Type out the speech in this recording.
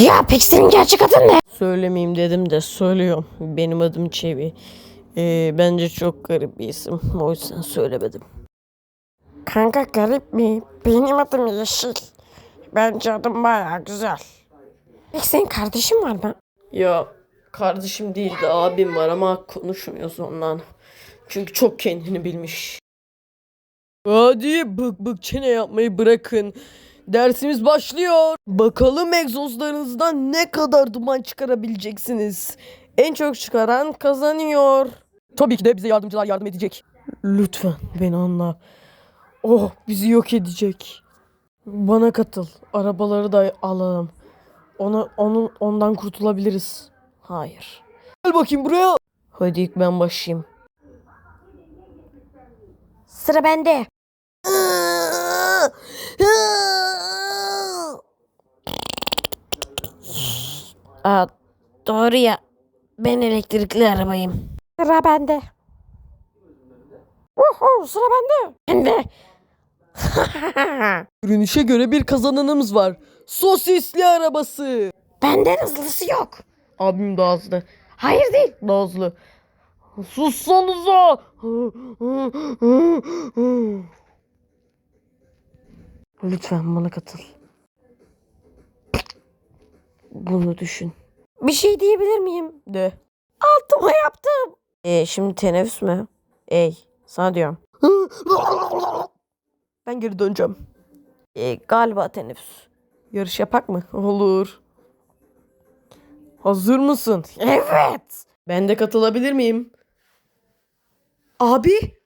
Ya peki senin gerçek adın ne? Söylemeyeyim dedim de söylüyorum. Benim adım Çevi. Ee, bence çok garip bir isim. O yüzden söylemedim. Kanka garip mi? Benim adım Yeşil. Bence adım baya güzel. Peki senin kardeşin var mı? Ya kardeşim değil de abim var ama konuşmuyoruz ondan. Çünkü çok kendini bilmiş. Hadi bık bık çene yapmayı bırakın. Dersimiz başlıyor. Bakalım egzozlarınızdan ne kadar duman çıkarabileceksiniz. En çok çıkaran kazanıyor. Tabii ki de bize yardımcılar yardım edecek. Lütfen beni anla. Oh bizi yok edecek. Bana katıl. Arabaları da alalım. Ona, onu, ondan kurtulabiliriz. Hayır. Gel bakayım buraya. Hadi ilk ben başlayayım. Sıra bende. Aa, doğru ya. Ben elektrikli arabayım. Sıra bende. Uhu, sıra bende. Bende. Görünüşe göre bir kazananımız var. Sosisli arabası. Benden hızlısı yok. Abim daha hızlı. Hayır değil. Daha hızlı. Sussanıza. Lütfen bana katıl. Bunu düşün. Bir şey diyebilir miyim? De. Altıma yaptım. E, şimdi teneffüs mü? Ey sana diyorum. Ben geri döneceğim. E, galiba teneffüs. Yarış yapak mı? Olur. Hazır mısın? Evet. Ben de katılabilir miyim? Abi